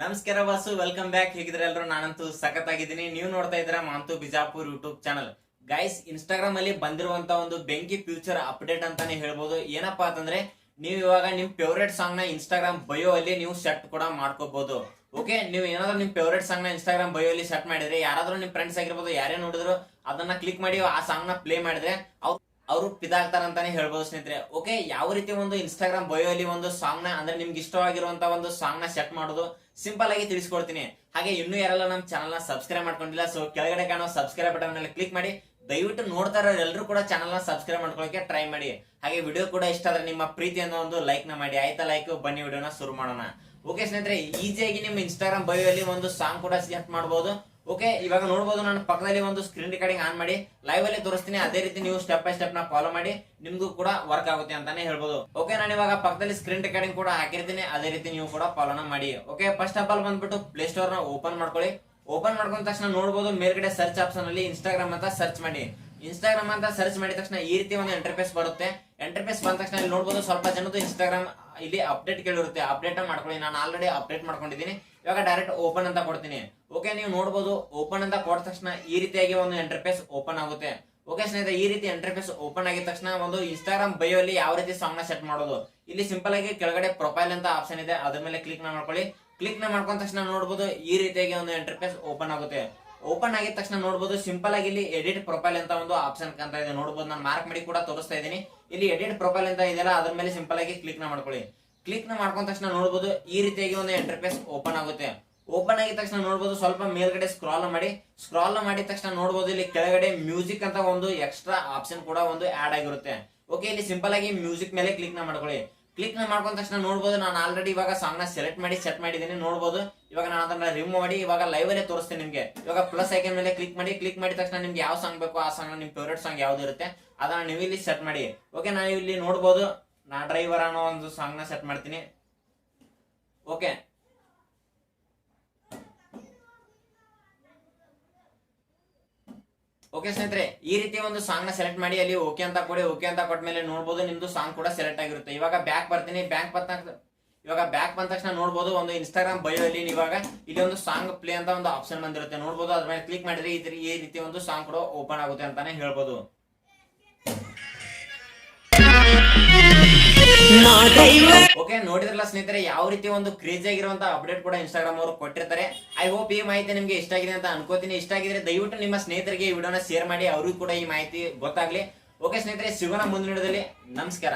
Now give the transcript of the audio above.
ನಮಸ್ಕಾರ Vasu welcome back ಹೇಗಿದ್ರೆ ಎಲ್ಲರೂ? ನಾನಂತೂ ಸಖತ್ ಆಗಿದ್ದೀನಿ ನೀವು ನೋಡ್ತಾ ಇದ್ರ Manthu Bijapur YouTube channel guys Instagram ಅಲ್ಲಿ ಬಂದಿರುವಂತ ಒಂದು ಬೆಂಕಿ ಫ್ಯೂಚರ್ ಅಪ್ಡೇಟ್ ಅಂತಾನೆ ಹೇಳ್ಬೋದು. ಏನಪ್ಪಾ ಅಂತಂದ್ರೆ, ನೀವು ಇವಾಗ ನಿಮ್ ಫೇವ್ರೇಟ್ ಸಾಂಗ್ನ ಇನ್ಸ್ಟಾಗ್ರಾಮ್ ಬಯೋ ಅಲ್ಲಿ ನೀವು ಸೆಟ್ ಕೂಡ ಮಾಡ್ಕೋಬಹುದು ಓಕೆ ನೀವು ಏನಾದ್ರೂ ನಿಮ್ ಫೇವ್ರೇಟ್ ಸಾಂಗ್ನ ಇನ್ಸ್ಟಾಗ್ರಾಮ್ ಬಯೋ ಅಲ್ಲಿ ಸೆಟ್ ಮಾಡಿದ್ರೆ, ಯಾರಾದ್ರೂ ನಿಮ್ ಫ್ರೆಂಡ್ಸ್ ಆಗಿರ್ಬೋದು, ಯಾರೇ ನೋಡಿದ್ರು, ಅದನ್ನ ಕ್ಲಿಕ್ ಮಾಡಿ ಆ ಸಾಂಗ್ನ ಪ್ಲೇ ಮಾಡಿದ್ರೆ, ಅವ್ರು ಅವರು ಪಿದಾಗ್ತಾರಂತಾನೆ ಹೇಳ್ಬೋದು ಸ್ನೇಹಿತರೆ. ಓಕೆ ಯಾವ ರೀತಿ ಒಂದು ಇನ್ಸ್ಟಾಗ್ರಾಮ್ ಅಲ್ಲಿ ಒಂದು ಸಾಂಗ್ನ ಅಂದ್ರೆ ನಿಮ್ಗೆ ಇಷ್ಟವಾಗಿರುವಂತ ಒಂದು ಸಾಂಗ್ನ ಸೆಟ್ ಮಾಡೋದು ಸಿಂಪಲ್ ಆಗಿ ತಿಳಿಸ್ಕೊಡ್ತೀನಿ. ಹಾಗೆ ಇನ್ನೂ ಯಾರೆಲ್ಲ ನಮ್ಮ ಚಾನಲ್ನ ಸಬ್ಸ್ಕ್ರೈಬ್ ಮಾಡ್ಕೊಂಡಿಲ್ಲ ಸೊ ಕೆಳಗಡೆ ಕಾಣೋ ಸಬ್ಸ್ಕ್ರೈಬ್ ಬಟನ್ ಮೇಲೆ ಕ್ಲಿಕ್ ಮಾಡಿ. ದಯವಿಟ್ಟು ನೋಡ್ತಾ ಎಲ್ಲರೂ ಕೂಡ ಚಾನಲ್ನ ಸಬ್ಸ್ಕ್ರೈಬ್ ಮಾಡ್ಕೊಳ್ಳೋಕೆ ಟ್ರೈ ಮಾಡಿ. ಹಾಗೆ ವಿಡಿಯೋ ಕೂಡ ಇಷ್ಟ ಆದ್ರೆ ನಿಮ್ಮ ಪ್ರೀತಿಯನ್ನು ಒಂದು ಲೈಕ್ನ ಮಾಡಿ. ಆಯ್ತಾ ಲೈಕ್ ಬನ್ನಿ ವಿಡಿಯೋನ ಶುರು ಮಾಡೋಣ. ಓಕೆ ಸ್ನೇಹಿತರೆ, ಈಸಿಯಾಗಿ ನಿಮ್ಮ ಇನ್ಸ್ಟಾಗ್ರಾಮ್ ಅಲ್ಲಿ ಒಂದು ಸಾಂಗ್ ಕೂಡ ಸೆಟ್ ಮಾಡಬಹುದು ಓಕೆ ಇವಾಗ ನೋಡಬಹುದು ನಾನು ಪಕ್ಕದಲ್ಲಿ ಒಂದು ಸ್ಕ್ರೀನ್ ರೆಕಾರ್ಡಿಂಗ್ ಆನ್ ಮಾಡಿ. ಲೈವ್ ಅಲ್ಲಿ ತೋರಿಸ್ತೀನಿ, ಅದೇ ರೀತಿ ನೀವು ಸ್ಟೆಪ್ ಬೈ ಸ್ಟೆಪ್ನ ಫಾಲೋ ಮಾಡಿ. ನಿಮ್ಗೂ ಕೂಡ ವರ್ಕ್ ಆಗುತ್ತೆ ಅಂತಾನೆ ಹೇಳ್ಬೋದು. ಓಕೆ ನಾನು ಇವಾಗ ಪಕ್ಕದಲ್ಲಿ ಸ್ಕ್ರೀನ್ ರೆಕಾರ್ಡಿಂಗ್ ಕೂಡ ಹಾಕಿರ್ತೀನಿ, ಅದೇ ರೀತಿ ನೀವು ಕೂಡ ಫಾಲೋನ ಮಾಡಿ. ಓಕೆ ಫಸ್ಟ್ ಆಫ್ ಆಲ್ ಬಂದ್ಬಿಟ್ಟು ಪ್ಲೇ ಸ್ಟೋರ್ನ ಓಪನ್ ಮಾಡ್ಕೊಳ್ಳಿ. ಓಪನ್ ಮಾಡ್ಕೊಂಡ ತಕ್ಷಣ ನೋಡಬಹುದು ಮೇಲ್ಗಡೆ ಸರ್ಚ್ ಆಪ್ಷನ್ ಅಲ್ಲಿ ಇನ್ಸ್ಟಾಗ್ರಾಮ್ ಅಂತ ಸರ್ಚ್ ಮಾಡಿ. ಇನ್ಸ್ಟಾಗ್ರಾಮ್ ಅಂತ ಸರ್ಚ್ ಮಾಡಿದ ತಕ್ಷಣ ಈ ರೀತಿ ಒಂದು ಎಂಟರ್ಫೇಸ್ ಬರುತ್ತೆ. ಎಂಟರ್ಫೇಸ್ ಬಂದ ತಕ್ಷಣ ಇಲ್ಲಿ ನೋಡಬಹುದು ಸ್ವಲ್ಪ ಜನದ್ದು ಇನ್ಸ್ಟಾಗ್ರಾಮ್ ಇಲ್ಲಿ ಅಪ್ಡೇಟ್ ಕೇಳಿರುತ್ತೆ. ಅಪ್ಡೇಟ್ ಮಾಡ್ಕೊಳ್ಳಿ, ನಾನು ಆಲ್ರೆಡಿ ಅಪ್ಡೇಟ್ ಮಾಡ್ಕೊಂಡಿದ್ದೀನಿ. ಇವಾಗ ಡೈರೆಕ್ಟ್ ಓಪನ್ ಅಂತ ಕೊಡ್ತೀನಿ. ಓಕೆ ನೀವು ನೋಡಬಹುದು ಓಪನ್ ಅಂತ ಕೊಟ್ಟ ತಕ್ಷಣ ಈ ರೀತಿಯಾಗಿ ಒಂದು ಇಂಟರ್ಫೇಸ್ ಓಪನ್ ಆಗುತ್ತೆ. ಓಕೆ ಸ್ನೇಹಿತರೆ, ಈ ರೀತಿ ಇಂಟರ್ಫೇಸ್ ಓಪನ್ ಆಗಿದ ತಕ್ಷಣ ಒಂದು ಇನ್ಸ್ಟಾಗ್ರಾಮ್ ಬಯೋ ಅಲ್ಲಿ ಯಾವ ರೀತಿ ಸಾಂಗ್ನ ಸೆಟ್ ಮಾಡೋದು? ಇಲ್ಲಿ ಸಿಂಪಲ್ ಆಗಿ ಕೆಳಗಡೆ ಪ್ರೊಫೈಲ್ ಅಂತ ಆಪ್ಷನ್ ಇದೆ. ಅದ್ರ ಮೇಲೆ ಕ್ಲಿಕ್ನ ಮಾಡ್ಕೊಳ್ಳಿ. ಕ್ಲಿಕ್ನ ಮಾಡ್ಕೊಂಡ ತಕ್ಷಣ ನೋಡಬಹುದು ಈ ರೀತಿಯಾಗಿ ಒಂದು ಇಂಟರ್ಫೇಸ್ ಓಪನ್ ಆಗುತ್ತೆ. ಓಪನ್ ಆಗಿದ ತಕ್ಷಣ ನೋಡಬಹುದು ಸಿಂಪಲ್ ಆಗಿ ಇಲ್ಲಿ ಎಡಿಟ್ ಪ್ರೊಫೈಲ್ ಅಂತ ಒಂದು ಆಪ್ಷನ್ ಅಂತ ಇದೆ. ನೋಡಬಹುದು ನಾನು ಮಾರ್ಕ್ ಮಾಡಿ ಕೂಡ ತೋರಿಸ್ತಾ ಇದ್ದೀನಿ. ಇಲ್ಲಿ ಎಡಿಟ್ ಪ್ರೊಫೈಲ್ ಅಂತ ಇದೆಯಲ್ಲ, ಅದ್ರ ಮೇಲೆ ಸಿಂಪಲ್ ಆಗಿ ಕ್ಲಿಕ್ನ ಮಾಡ್ಕೊಳ್ಳಿ. ಕ್ಲಿಕ್ನ ಮಾಡ್ಕೊಂಡ ತಕ್ಷಣ ನೋಡಬಹುದು ಈ ರೀತಿಯಾಗಿ ಒಂದು ಇಂಟರ್ಫೇಸ್ ಓಪನ್ ಆಗುತ್ತೆ. ಓಪನ್ ಆಗಿದ ತಕ್ಷಣ ನೋಡಬಹುದು ಸ್ವಲ್ಪ ಮೇಲ್ಗಡೆ ಸ್ಕ್ರಾಲ್ ಮಾಡಿ. ಸ್ಕ್ರಾಲ್ ಮಾಡಿದ ತಕ್ಷಣ ನೋಡಬಹುದು ಇಲ್ಲಿ ಕೆಳಗಡೆ ಮ್ಯೂಸಿಕ್ ಅಂತ ಒಂದು ಎಕ್ಸ್ಟ್ರಾ ಆಪ್ಷನ್ ಕೂಡ ಒಂದು ಆಡ್ ಆಗಿರುತ್ತೆ. ಓಕೆ ಇಲ್ಲಿ ಸಿಂಪಲ್ ಆಗಿ ಮ್ಯೂಸಿಕ್ ಮೇಲೆ ಕ್ಲಿಕ್ನ ಮಾಡ್ಕೊಳ್ಳಿ. ಕ್ಲಿಕ್ನ ಮಾಡ್ಕೊಂಡ ತಕ್ಷಣ ನೋಡಬಹುದು ನಾನು ಆಲ್ರೆಡಿ ಇವಾಗ ಸಾಂಗ್ನ ಸೆಲೆಕ್ಟ್ ಮಾಡಿ ಸೆಟ್ ಮಾಡಿದ್ದೀನಿ ನೋಡಬಹುದು ಇವಾಗ ನಾನು ಅದನ್ನ ರಿಮೂವ್ ಮಾಡಿ, ಇವಾಗ ಲೈವ್ ಅಲ್ಲೇ ತೋರಿಸ್ತೀನಿ ನಿಮಗೆ. ಇವಾಗ ಪ್ಲಸ್ ಐಕನ್ ಮೇಲೆ ಕ್ಲಿಕ್ ಮಾಡಿ ಕ್ಲಿಕ್ ಮಾಡಿದ ತಕ್ಷಣ ನಿಮ್ಗೆ ಯಾವ ಸಾಂಗ್ ಬೇಕು ಆ ಸಾಂಗ್ ನಿಮ್ ಫೇವ್ರೇಟ್ ಸಾಂಗ್ ಯಾವ್ದು ಇರುತ್ತೆ, ಅದನ್ನ ನೀವು ಇಲ್ಲಿ ಸೆಟ್ ಮಾಡಿ. ಓಕೆ ನಾನು ಇಲ್ಲಿ ನೋಡಬಹುದು ನಾ ಡ್ರೈವರ್ ಅನ್ನೋ ಒಂದು ಸಾಂಗ್ನ ಸೆಟ್ ಮಾಡ್ತೀನಿ. ಓಕೆ ಓಕೆ ಸ್ನೇಹಿತರೆ, ಈ ರೀತಿ ಒಂದು ಸಾಂಗ್ನ ಸೆಲೆಕ್ಟ್ ಮಾಡಿ, ಅಲ್ಲಿ ಓಕೆ ಅಂತ ಕೊಡಿ ಓಕೆ ಅಂತ ಕೊಟ್ಟ ಮೇಲೆ ನೋಡಬಹುದು ನಿಮ್ದು ಸಾಂಗ್ ಕೂಡ ಸೆಲೆಕ್ಟ್ ಆಗಿರುತ್ತೆ. ಇವಾಗ ಬ್ಯಾಕ್ ಬರ್ತೀನಿ ಬ್ಯಾಂಕ್ ಬಂದ ಇವಾಗ ಬ್ಯಾಕ್ ಬಂದ ತಕ್ಷಣ ನೋಡಬಹುದು ಒಂದು ಇನ್ಸ್ಟಾಗ್ರಾಮ್ ಬಯೋ ಅಲ್ಲಿ ಇವಾಗ ಇಲ್ಲಿ ಒಂದು ಸಾಂಗ್ ಪ್ಲೇ ಅಂತ ಒಂದು ಆಪ್ಷನ್ ಬಂದಿರುತ್ತೆ. ನೋಡಬಹುದು ಅದ್ರ ಮೇಲೆ ಕ್ಲಿಕ್ ಮಾಡಿದ್ರೆ ಈ ರೀತಿ ಒಂದು ಸಾಂಗ್ ಕೂಡ ಓಪನ್ ಆಗುತ್ತೆ ಅಂತಾನೆ ಹೇಳ್ಬೋದು. ಓಕೆ ನೋಡಿದ್ರಲ್ಲ ಸ್ನೇಹಿತರೆ, ಯಾವ ರೀತಿ ಒಂದು ಕ್ರೇಜ್ ಆಗಿರುವಂತ ಅಪ್ಡೇಟ್ ಕೂಡ ಇನ್ಸ್ಟಾಗ್ರಾಮ್ ಅವರು ಕೊಟ್ಟಿರ್ತಾರೆ. ಐ ಹೋಪ್ ಈ ಮಾಹಿತಿ ನಿಮ್ಗೆ ಇಷ್ಟ ಆಗಿದೆ ಅಂತ ಅನ್ಕೋತೀನಿ. ಇಷ್ಟ ಆಗಿದ್ರೆ ದಯವಿಟ್ಟು ನಿಮ್ಮ ಸ್ನೇಹಿತರಿಗೆ ಈ ವಿಡಿಯೋನ ಶೇರ್ ಮಾಡಿ, ಅವ್ರಿಗೂ ಕೂಡ ಈ ಮಾಹಿತಿ ಗೊತ್ತಾಗ್ಲಿ. ಓಕೆ ಸ್ನೇಹಿತರೆ, ಸಿಗೋಣ ಮುಂದಿನ ವಿಡಿಯೋದಲ್ಲಿ. ನಮಸ್ಕಾರ.